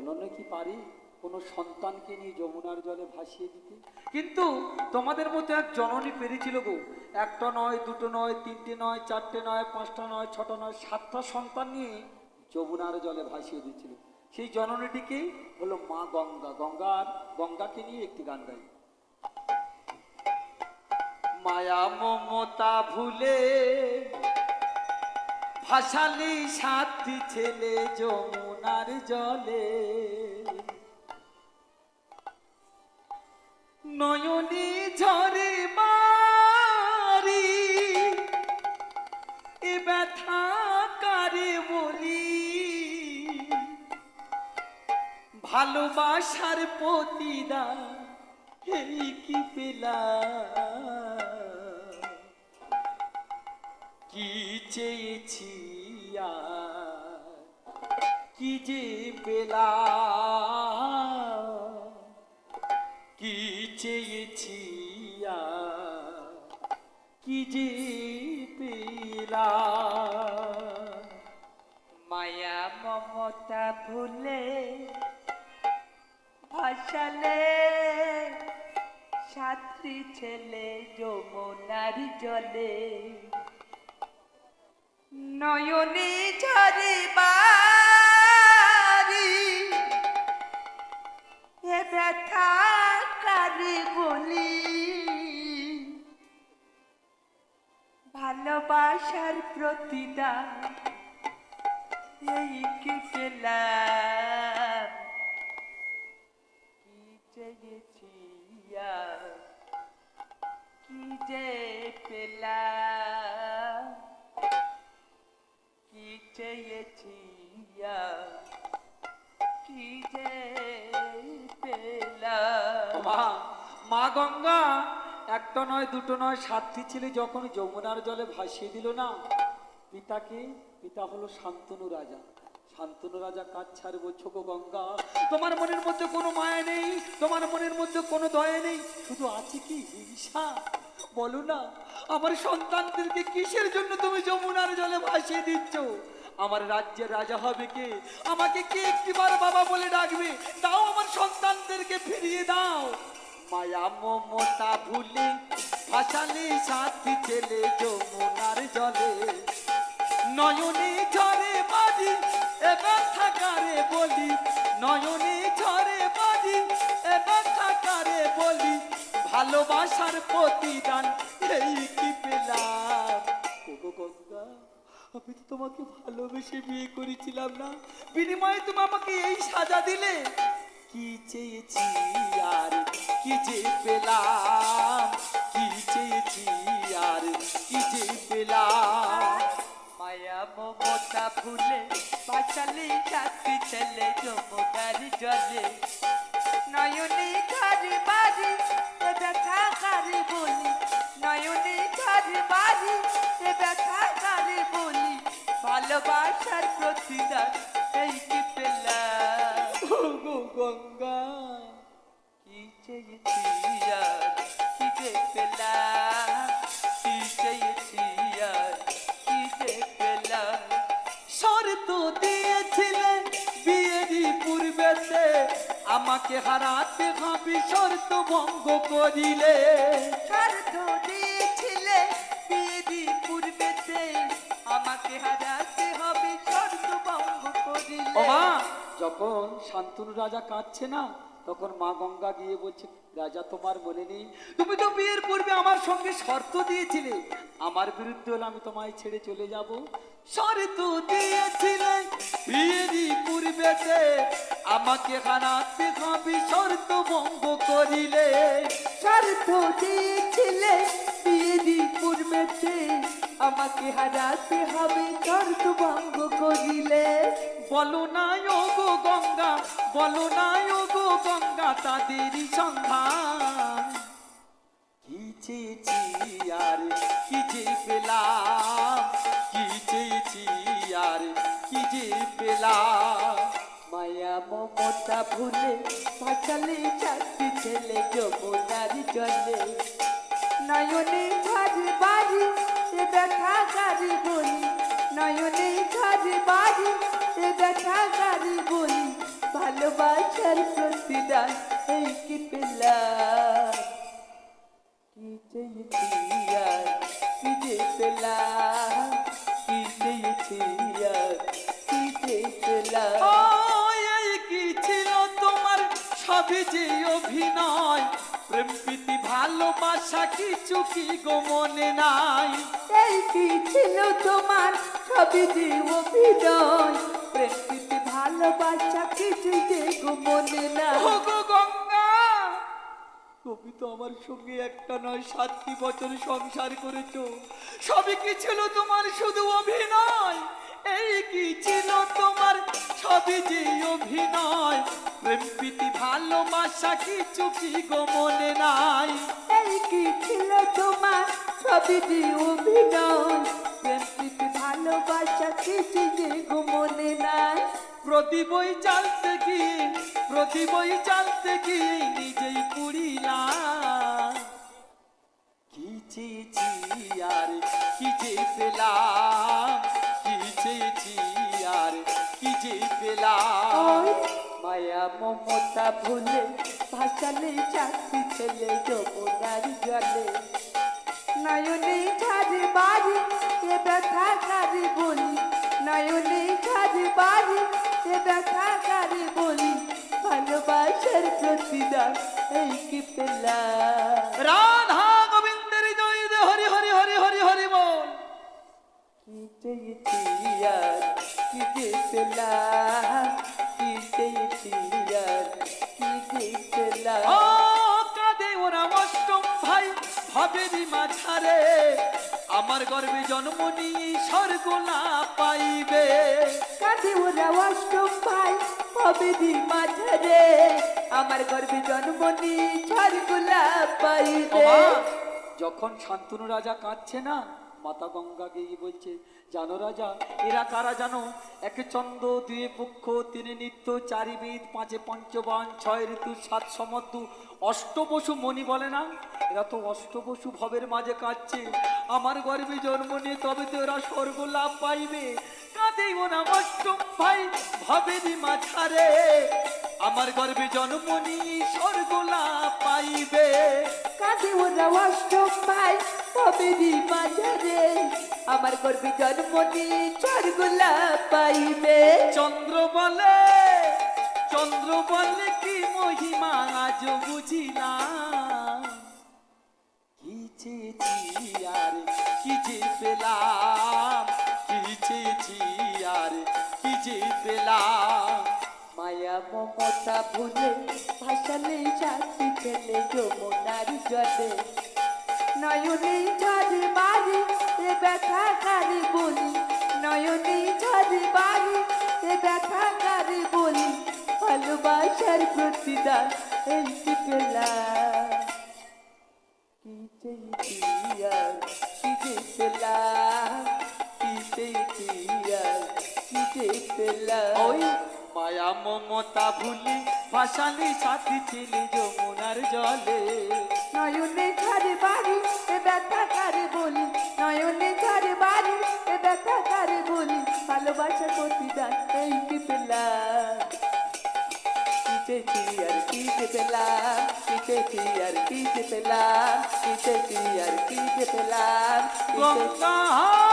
জননে কি পারে কোনো সন্তানকে নিয়ে যমুনার জলে ভাসিয়ে দিতে? কিন্তু তোমাদের মতো এক জননী পেরেছিল গো। একটা নয়, দুটো নয়, তিনটে নয়, চারটে নয়, পাঁচটা নয়, ছটা নয়, সাতটা সন্তান নিয়ে যমুনার জলে ভাসিয়ে দিচ্ছিল সেই জননীটিকে হলো মা গঙ্গা। গঙ্গার, গঙ্গাকে নিয়ে একটি গান গাই। মায়া মমতা ভুলে ভাসালি সাতটি ছেলে যমুনার জলে। নয়নী ঝরে মারি, এ ব্যথা কারে বলি। ভালোবাসার প্রতিদান এই কি পেলা চেয়েছি কি যে পেলা কি চেয়েছি কি যে পেলা মায়া মমতা ভুলে ভাসালে সাতটি ছেলে যমুনার জলে। নয়নে ঝরে বাড়ি। এ ব্যথা কারে বলি? ভালোবাসার প্রতিদান এই কি পেলাম কি চেয়েছি কি যে পেলাম মা গঙ্গা একটা নয়, দুটো নয়, সাতটি ছেলে যখন যমুনার জলে ভাসিয়ে দিল না পিতাকে পিতা হলো শান্তনু রাজা। শান্তনু রাজা কাজ গঙ্গা। তোমার মনের মধ্যে কোনো মায়া নেই, তোমার মনের মধ্যে কোনো দয়া নেই, শুধু আছে কি হিংসা? বলো না, আমার সন্তানদেরকে কিসের জন্য তুমি যমুনার জলে ভাসিয়ে দিচ্ছ? আমার রাজ্যের রাজা হবে কে? আমাকে কে একটিবার বাবা বলে ডাকবে? দাও আমার সন্তানদেরকে ফিরিয়ে দাও। মায়া মমতা ভুলে, ভাসালে সাথী ছেলে যমুনার জলে। নয়নে ঝরে বাজি এ ব্যথা কারে বলি? নয়নে ঝরে বাজি এ ব্যথা কারে বলি? ভালোবাসার প্রতিদান এই কি পেলাম? আমি তো তোমাকে ভালোবেসে বিয়ে করেছিলাম না। বিনিময়ে তুমি আমাকে এই সাজা দিলে। কি চেয়েছি আর কি যে পেলাম? কি চেয়েছি আর কি যে পেলাম? মায়া মমতা ভুলে বাঁচালে চাকরি ছেলে যমুনার জলে। নয়নে ঝরে বাড়ি ব্যথা কারে বলি? নয়নে ঝরে বাড়ি, এ ব্যথা কারে ভালোবাসার প্রতিদান এই কি পেলাম? গঙ্গা কি চেয়েছি আর কি যে পেলাম? কি চেয়েছি আর কি যে পেলাম? শর্ত দিয়েছিলে বিয়েরই পূর্বেতে আমাকে হারাতে ভাবি শর্ত ভঙ্গ করিলে। স্বার্থ দিয়েছিলে বিয়েরি পূর্বেতে হবে যখন শান্তনু রাজা কাঁদছে না, তখন মা গঙ্গা গিয়ে বলছে, রাজা, তোমার মনে নেই? তুমি তো বিয়ের পূর্বে আমার সঙ্গে শর্ত দিয়েছিলে। আমার বিরুদ্ধে হলে আমি তোমায় ছেড়ে চলে যাব। শর্ত দিয়েছিলে বিয়েরই পূর্বেতে আমাকে হারাতে ভাবি শর্ত ভঙ্গ করিলে। স্বার্থ দিয়েছিলে বিয়েরি পূর্বেতে আমাকে হারাতে হবে স্বর্গ ভঙ্গ করিলে। বলো না ও গো গঙ্গা বলো না ও গো গঙ্গা তাদেরই সন্ধান। কি চেয়েছি আর কি যে পেলাম? কি চেয়েছি আর কি যে পেলাম? মায়া মমতা ভুলে পাঁচালে চারটি ছেলে যমুনার জলে। নয়নে ঝাড়ি বাড়ি ব্যথা গাড়ি বলি, নয়নে ঝাড়ি বাড়ি এ ব্যথা গাড়ি বলি ভালো ভালোবাসার প্রতিদান এই কি পেলাম? কি চেয়েছি আর কি যে পেলাম? কি চেয়েছি আর কি যে পেলাম? সবই যে অভিনয়? প্রেম প্রীতি ভালোবাসা কিছু কি গো মনে নাই? এই কি ছিল তোমার? সবই যে অভিনয়। প্রেম প্রীতি ভালোবাসা কিছু যে গো মনে না ও গো গঙ্গা! তুমি তো আমার সঙ্গে একটা নয় সাতটি বছর সংসার করেছ। সবই কি ছিল তোমার শুধু অভিনয়? এই কি ছিল তোমার? সবই যে অভিনয়। প্রেম প্রীতি ভালোবাসা কিছু কি গো মনে নাই? এই কি ছিল তোমার? সবই যে অভিনয়। প্রেম প্রীতি ভালোবাসা কিছু যে গো মনে নাই? প্রদীপই জ্বালতে গিয়ে প্রদীপই জ্বালতে গিয়ে নিজেই পুড়িলাম কি চেয়েছি আর কি কি চেয়েছি আর কি যে পেলাম? মায়া মমতা ভুলে ভাসালে চাকরি ছেলে যমুনার জলে। নয়নে ঝাড়ি বাড়ি এ ব্যথা কারি বলি? নয়নে ঝাড়ি বাড়ি এ ব্যথা কারি বলি? ভালোবাসার প্রতিদান এই কি পেলাম? চেয়েছি কি যে কি আর কি যে ও, কাঁদে ওরা অষ্টম ভাই মাঝারে। আমার গর্বে জন্ম নিয়ে স্বর্গলা পাইবে। কাঁধে ওরা অষ্টম ভাই ভবেরি মাঝারে। আমার গর্বে জন্ম নি ঝড়গুলা পাইবে যখন শান্তনু রাজা কাঁদছে না মাতা গঙ্গা গিয়ে বলছে, জানো রাজা, এরা কারা জানো? একে চন্দ্র দুয়ে পক্ষ তিনে নিত্য চারিবিদ পাঁচে পঞ্চবান, ছয় ঋতু, সাত সমদ্দু, অষ্টবসু মণি বলে না? এরা তো অষ্টবসু ভবের মাঝে কাঁদছে। আমার গর্বে জন্ম নিয়ে তবে তো এরা স্বর্গ লাভ পাইবে। কাঁদেই মাঝারে আমার গর্বে জন্ম নিয়ে স্বর্গ লাভ পাইবে। কাঁধে ওরা অষ্টম ভাই মাঝারে আমার গর্বে জন্ম নি ঝড়গুলা পাইবে। চন্দ্র বলে চন্দ্র বলে কি মহিমা আজ বুঝিলাম কি চেয়েছি আর কি যে পেলাম কি চেয়েছি আর কি যে পেলাম। মায়া মমতা ভুলে ভাসালে চাকরি ছেলে যমুনার জলে। নয়নে ঝড়ে বাড়ি এ ব্যথা কারে বলি। নয়নে ঝড়ে বাড়ি এ ব্যথা কারে বলি। ভালোবাসার প্রতিদান এই কি পেলাম। কি চেয়েছি আর কি যে পেলাম। কি চেয়েছি আর কি যে পেলাম মায়া মমতা ভুলি ভাসালি সাথী ছেলে যমুনার জলে। নয়নে ঝড়ে বাড়ি এ ব্যথা কারে বলি? নয়নে ঝড়ে বাড়ি এ ব্যথা কারে বলি? ভালোবাসা প্রতিদান এই কি পেলাম কিচেছি আর কি যে পেলাম কিচেছি আর কি যে পেলাম কিচেছি আর কি যে পেলাম কিচেছি